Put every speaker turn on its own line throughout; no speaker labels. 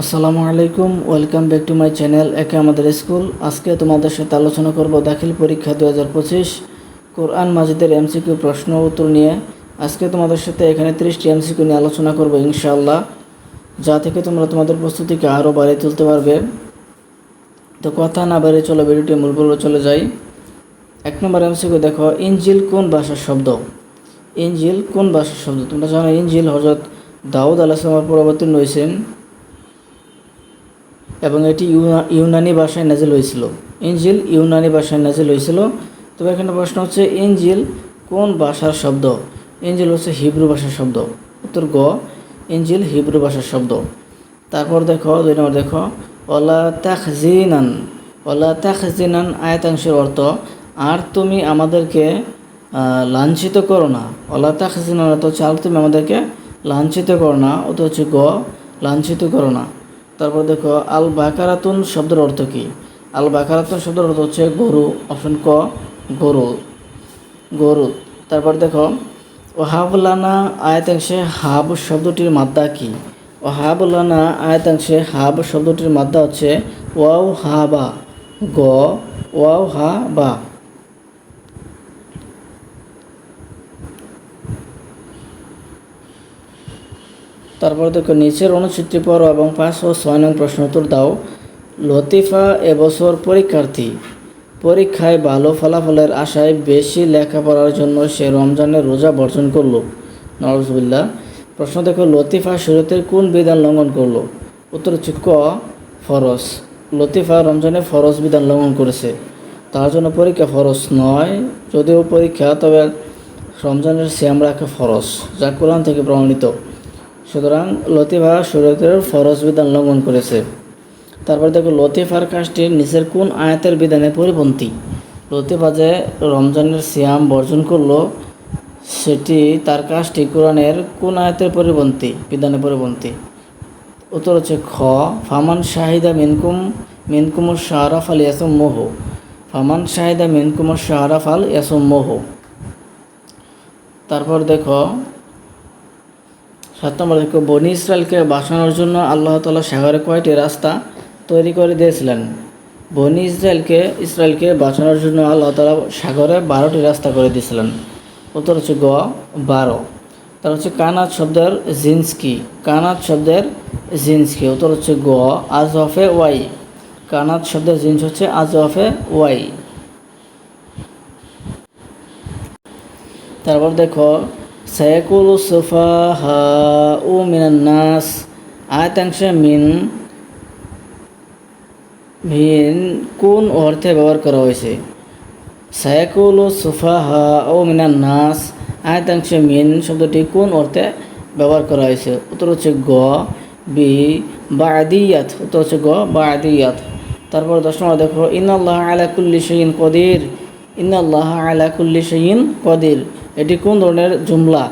আসসালামু আলাইকুম, welcome back to my channel একে আমাদের স্কুল। আজকে তোমাদের সাথে আলোচনা করব দাখিল পরীক্ষা দু হাজার পঁচিশ কোরআন মাজিদের এমসিকিউ প্রশ্ন উত্তর নিয়ে। আজকে তোমাদের সাথে এখানে ত্রিশটি এমসিকিউ নিয়ে আলোচনা করব ইনশাআল্লাহ। যা থেকে তোমরা তোমাদের প্রস্তুতিকে আরও বাড়িয়ে তুলতে পারবে। তো কথা না বাড়িয়ে চলো, ভিডিওটি মূল পর্বে চলে যাই। এক নম্বর এমসিকিউ দেখো ইঞ্জিল কোন ভাষার শব্দ? ইঞ্জিল কোন ভাষার শব্দ? তোমরা জানো ইঞ্জিল হজরত দাউদ আলাহিসামের পরবর্তী হয়েছেন এবং এটি ইউনা- ইউনানি ভাষায় নাজিল হয়েছিল। ইঞ্জিল ইউনানি ভাষায় নাজিল হয়েছিল। তবে এখানে প্রশ্ন হচ্ছে ইঞ্জিল কোন ভাষার শব্দ? ইঞ্জিল হচ্ছে হিব্রু ভাষার শব্দ। উত্তর গ ইঞ্জিল হিব্রু ভাষার শব্দ। তারপর দেখো, দুই নম্বর দেখো ওলা তাখজিনান ওলা তাখজিনান আয়াতাংশের অর্থ, আর তুমি আমাদেরকে লাঞ্ছিত করো না। ওলা তাখজিনান অর্থ হচ্ছে, আর তুমি আমাদেরকে লাঞ্ছিত করো না। অত হচ্ছে, গ, লাঞ্ছিত করো না। তারপর দেখো আল বাকারাতুন শব্দের অর্থ কী? আল বাকারাতুন শব্দের অর্থ হচ্ছে গরু, অপশন ক, গরু গরু। তারপর দেখো ও হাবলানা আয়তাংশে হাব শব্দটির মাদ্দা কি? ও হাবলানা আয়তাংশে হাব শব্দটির মাদ্দা হচ্ছে ওয়াও হা বা গ ওয়াও হা বা তারপর দেখো, নিচের অনুচ্ছেদটি পড়ো এবং পাঁচ ও ছয় নং প্রশ্ন উত্তর দাও। লতিফা এবছর পরীক্ষার্থী। পরীক্ষায় ভালো ফলাফলের আশায় বেশি লেখাপড়ার জন্য সে রমজানের রোজা বর্জন করল। নওয়াজবিল্লা প্রশ্ন দেখো, লতিফা শরীয়তের কোন বিধান লঙ্ঘন করল? উত্তর হচ্ছে ক, ফরজ। লতিফা রমজানে ফরজ বিধান লঙ্ঘন করেছে। তার জন্য পরীক্ষা ফরজ নয়, যদিও পরীক্ষা, তবে রমজানের শ্যাম রাখা ফরজ, যা কোরআন থেকে প্রমাণিত। সুতরাং লতিফা শরীয়তের ফরজ বিধান লঙ্ঘন করেছে। তারপর দেখো, লতিফার কাজটি নিচের কোন আয়াতের বিধানে পরিপন্থী? লতিফা যে রমজানের সিয়াম বর্জন করল, সেটি তার কাজটি কোরআনের কোন আয়াতের পরিপন্থী, বিধানে পরিপন্থী? উত্তর হচ্ছে খ, ফামান শাহিদা মিনকুম মিনকুমুর শাহরাফ আল ইয়াসম মোহ ফামান শাহিদা মিনকুমুর শাহরাফ আল ইয়াসম মোহ তারপর দেখো সাত নম্বর দেখো বনি ইসরায়েলকে বাঁচানোর জন্য আল্লাহ তালা সাগরে কয়টি রাস্তা তৈরি করে দিয়েছিলেন? বনি ইসরায়েলকে ইসরায়েলকে বাঁচানোর জন্য আল্লাহ তালা সাগরে বারোটি রাস্তা করে দিয়েছিলেন। উত্তর হচ্ছে গ, বারো। তার হচ্ছে কানাত শব্দের জিন্স কি কানাত শব্দের জিন্স কি উত্তর হচ্ছে গ আজ অফে ওয়াই। কানাত শব্দের জিন্স হচ্ছে আজ অফে ওয়াই। তারপর দেখো সাইকুল সুফাহা ও মিনান্নাস আয়তাংশে মিন ভিন কোন অর্থে ব্যবহার করা হয়েছে সাইকুল সুফাহা ও মিনান্নাস আয়তাংশে মিন শব্দটি কোন অর্থে ব্যবহার করা হয়েছে উত্তর হচ্ছে গ বি বা আদিয়াত উত্তর হচ্ছে গ বা আদিয়াত তারপর দশ নম্বর দেখো ইন্নাল্লাহ আলা কুল্লি শাইন কদির ইন্নাল্লাহ আলা কুল্লি শাইন কদির এটি কোন ধরনের জুমলা?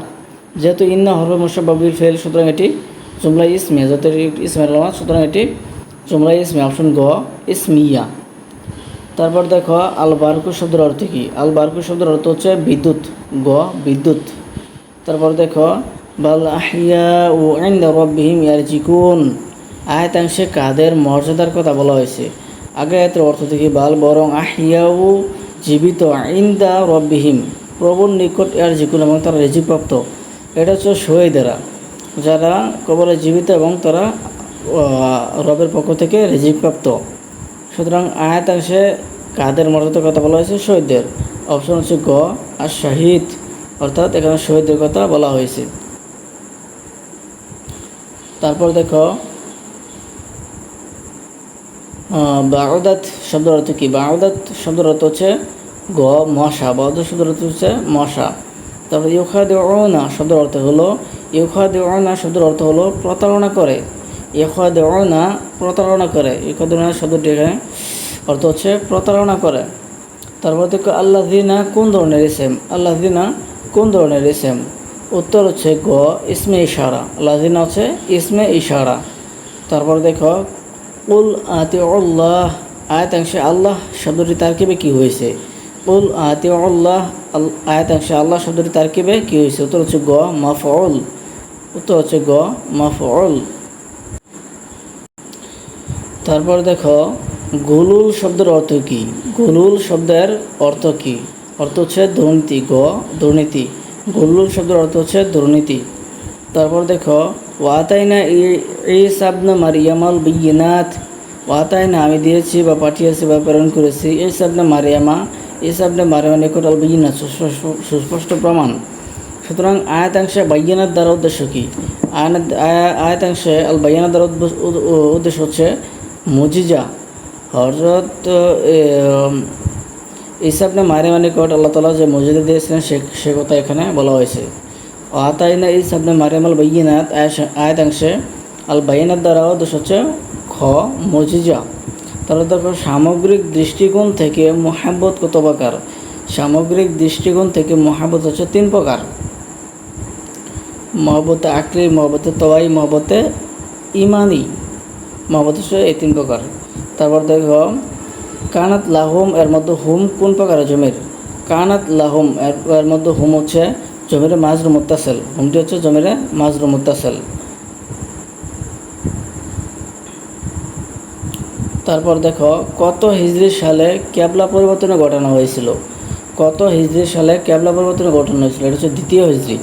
যেহেতু ইন্না হরফে মুসাবাবিল ফেল, সুতরাং এটি জুমলা ইসমে, যেহেতু এটি ইসমের আলামত, সুতরাং এটি জুমলা ইসমে, অপশন গ, ইসমিয়া। তারপর দেখো আল বারকু শব্দের অর্থ কী? আল বারকু শব্দের অর্থ হচ্ছে বিদ্যুৎ, গ, বিদ্যুৎ। তারপর দেখো, বাল আহিয়া ও আইন রব্বিহিম ইয়ারজিকুন। আয়তাংশে কাদের মর্যাদার কথা বলা হয়েছে। আগে এর অর্থ থেকে বাল বরং আহিয়াও জীবিত আইন্দা রব্বিহিম। প্রভুর নিকট এর জিকুন এবং তারা রেজিপ্রাপ্ত এটা হচ্ছে শহীদেরা যারা কবরে জীবিত এবং তারা রবের পক্ষ থেকে রেজিপ্রাপ্ত সুতরাং আয়াতাংশে কাদের মর্যাদার কথা বলা হয়েছে? শহীদদের অপশন হচ্ছে গ, আর শাহিদ, অর্থাৎ এখানে শহীদদের কথা বলা হয়েছে। তারপর দেখো বাউদাত শব্দের অর্থ কি? বাউদাত শব্দের অর্থ হচ্ছে গ মশা শব্দের অর্থ হচ্ছে মশা তারপর ইউখা দেওনা শব্দের অর্থ হলো ইউখা দেওনা শব্দের অর্থ হলো প্রতারণা করে। ইউখা দেওনা প্রতারণা করে। ইউখা দেওনা শব্দটি এখানে অর্থ হচ্ছে প্রতারণা করে। তারপর দেখো আল্লাহ দিনা কোন ধরনের ইসেম? আল্লাহ দিনা কোন ধরনের ইসেম? উত্তর হচ্ছে গ, ইসমে ইশারা। আল্লাহ দিনা হচ্ছে ইসমে ইশারা। তারপর দেখো উল আতি আল্লাহ আল্লাহ শব্দটি তারকিবে কি হয়েছে? উল আতি আল্লাহ আয়াতাংশে আল্লাহ শব্দটি তারকিবে, কি হয়েছে উত্তর হচ্ছে গ মাফল উত্তর হচ্ছে গ মাফল তারপর দেখো, গুলুল শব্দের অর্থ কি? গুলুল শব্দের অর্থ কি? অর্থ হচ্ছে দুর্নীতি, গ, দুর্নীতি। গুলুল শব্দের অর্থ হচ্ছে দুর্নীতি। তারপর দেখো ওয়াতাইনা ই সাবনা মারিয়ামাল বিয়িনাথ ওয়াতাইনা আমি দিয়েছি বা পাঠিয়েছি বা প্রেরণ করেছি, এই সাবনা মারিয়ামা, এই সাবনা মারিয়ামা নিকট আল বিয়িনাথ সুস্পষ্ট- প্রমাণ। সুতরাং আয়াতাংশে বাইয়ানার দ্বারা উদ্দেশ্য কি? আয়ানাত আয়া- আয়াতাংশে আল বাইয়ানার দ্বারা উদ্দেশ্য- হচ্ছে মুজিজা। হজরত ইসাবনে মারিয়ামা নিকট আল্লাহ তালা যে মসজিদে দিয়েছিলেন, সে সে কথা এখানে বলা হয়েছে। আতাইনা ইসাবনে মারিয়াম আল বাইনাত আয়াতাংশে আল বাইনাত দ্বারা উদ্দেশ্য হচ্ছে খ, মজিজা। তাহলে দেখো, সামগ্রিক দৃষ্টিকোণ থেকে মোহাব্বত কত প্রকার? সামগ্রিক দৃষ্টিকোণ থেকে মহাব্বত হচ্ছে তিন প্রকার। মহব্বতে আকলি মহব্বতে তবাই মহব্বতে ইমানি। মহব্বত হচ্ছে এই তিন প্রকার। তারপর দেখো, কানাত লাহুম, এর মধ্যে হুম কোন প্রকার জমির? কানাত লাহুম, এর মধ্যে হুম হচ্ছে জমিরে মাজরু মুত্তাসেল। হুমটি হচ্ছে জমিরে মাজরু মুত্তাসেল। তারপর দেখো, কত হিজরি সালে ক্যাবলা পরিবর্তনের ঘটনা হয়েছিল। কত হিজরি সালে ক্যাবলা পরিবর্তনের ঘটনা হয়েছিল, এটা হচ্ছে দ্বিতীয় হিজরি।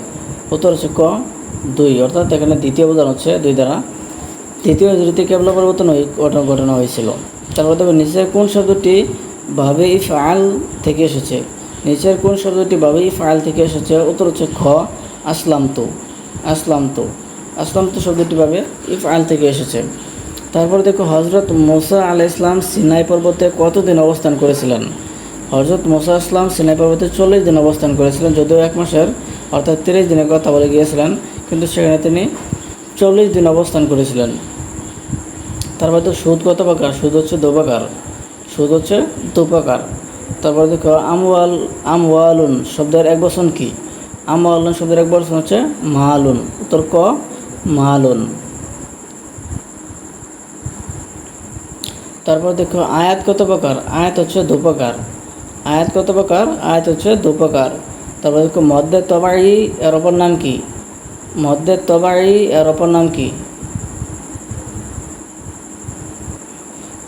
উত্তর হচ্ছে ক? দুই। অর্থাৎ এখানে দ্বিতীয় বোঝানো হচ্ছে দুই দ্বারা। তৃতীয় হিজড়িতে কেবলা পরিবর্তন ঘটনা ঘটনা হয়েছিল। তারপর দেখো, নিচের কোন শব্দটি ভাবে ইফ আল থেকে এসেছে? নিচের কোন শব্দটি ভাবে ইফ আল থেকে এসেছে? উত্তর হচ্ছে খ আসলাম তো আসলাম তো আসলাম তো শব্দটি ভাবে ইফ আল থেকে এসেছে। তারপর দেখো হজরত মোসা আল ইসলাম সিনাই পর্বতে কতদিন অবস্থান করেছিলেন? হজরত মোসা ইসলাম সিনাই পর্বতে চল্লিশ দিন অবস্থান করেছিলেন, যদিও এক মাসের, অর্থাৎ তিরিশ দিনের কথা বলে গিয়েছিলেন, কিন্তু সেখানে তিনি চল্লিশ দিন অবস্থান করেছিলেন। তারপর তো সুদ কত প্রকার? সুদ হচ্ছে দু প্রকার। সুদ হচ্ছে দুপাকার তারপর দেখো আমওয়াল, আমওয়ালুন শব্দের এক বচন কি? আমওয়ালুন শব্দের এক বচন হচ্ছে মালুন। উত্তর ক? মালুন। তারপর দেখো, আয়াত কত প্রকার? আয়াত হচ্ছে দু প্রকার। আয়াত কত প্রকার? আয়াত হচ্ছে দু প্রকার। তারপর দেখো মধ্যে তবাই এর অপর নাম কি? মধ্যে তবাই এর অপর নাম কি?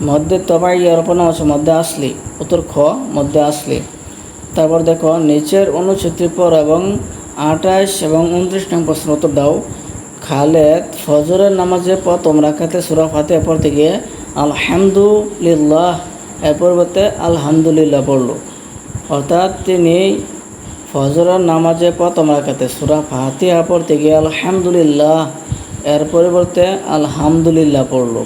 মধ্যে তবাই এর অপর নাম আছে মধ্যে আসলি। উত্তর খ মধ্যে আসলি। তারপর দেখো, নিচের অনুচ্ছেদের পর এবং আঠাশ এবং উনত্রিশ নং প্রশ্ন উত্তর দাও। খালেদ ফজরের নামাজে প্রথম রাখাতে সুরা ফাতে পড়তে গিয়ে আলহামদুলিল্লাহ। এর পরিবর্তে আলহামদুলিল্লাহ পড়ল। অর্থাৎ তিনি ফজরের নামাজে প্রথম রাখাতে সুরা ফাতিহা পড়তে গিয়ে আলহামদুলিল্লাহ এর পরিবর্তে আলহামদুলিল্লাহ পড়ল।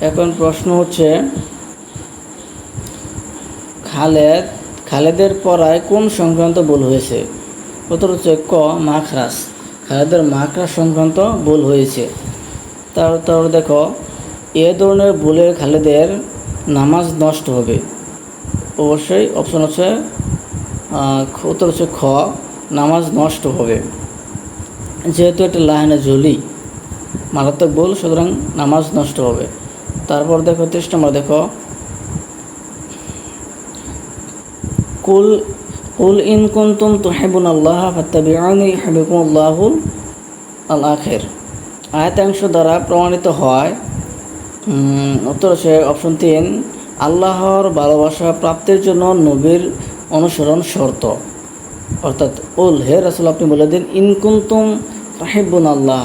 এখন প্রশ্ন হচ্ছে, খালেদ, খালেদের পড়ায় কোন সংক্রান্ত ভুল হয়েছে? উত্তর হচ্ছে ক মাখরাস খালেদের মাখরাস সংক্রান্ত ভুল হয়েছে। তার তারপর দেখো এ ধরনের ভুলের খালেদের নামাজ নষ্ট হবে। অবশ্যই অপশন হচ্ছে উত্তর হচ্ছে খ, নামাজ নষ্ট হবে। যেহেতু এটা লাইনে ঝুলি, মারাত্মক ভুল, সুতরাং নামাজ নষ্ট হবে। তারপর দেখো ত্রিশ নম্বর দেখো। কুল কুল ইন কুনতুম তুহিবুন আল্লাহ ফাত্তাবিউনি ইউহিব্বুকুম আল্লাহু আল আখির আয়াতাংশ দ্বারা প্রমাণিত হয় উত্তর হচ্ছে অপশন তিন, আল্লাহর ভালোবাসা প্রাপ্তির জন্য নবীর অনুসরণ শর্ত। অর্থাৎ, উল, হে রাসুল, আপনি বলে দিন ইনকুন্তুম রাহিবুন আল্লাহ।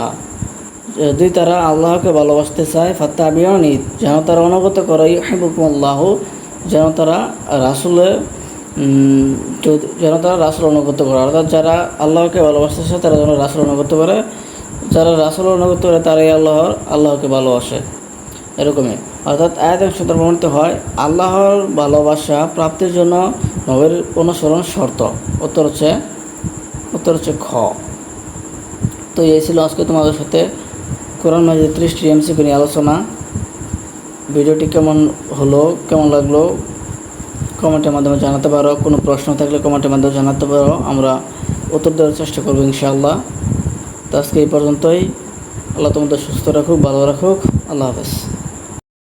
যদি তারা আল্লাহকে ভালোবাসতে চায় ফাত্তা আবিয়ানি যেন তারা অনুগত করে ইউহিবুকুম আল্লাহ যেন তারা রাসুলে যেন তারা রাসুল অনুগত করে। অর্থাৎ, যারা আল্লাহকে ভালোবাসতে চায়, তারা যেন রাসুল অনুগত করে। যারা রাসুল অনুগত করে, তারাই আল্লাহর, আল্লাহকে ভালোবাসে। এরকমই। অর্থাৎ আয়াত দ্বারা প্রমাণিত হয়, আল্লাহর ভালোবাসা প্রাপ্তির জন্য নবের অনুসরণ শর্ত। উত্তর হচ্ছে উত্তর হচ্ছে খ। তো এই ছিল আজকে তোমাদের সাথে কোরআন মাজিদ ত্রিশটি এমসিপি নিয়ে আলোচনা। ভিডিওটি কেমন হলো, কেমন লাগল, কমেন্টের মাধ্যমে জানাতে পারো। কোনো প্রশ্ন থাকলে কমেন্টের মাধ্যমে জানাতে পারো। আমরা উত্তর দেওয়ার চেষ্টা করব ইনশাআল্লাহ। তো আজকে এই পর্যন্তই। আল্লাহ তোমাদের সুস্থ রাখুক, ভালো রাখুক। আল্লাহ হাফেজ।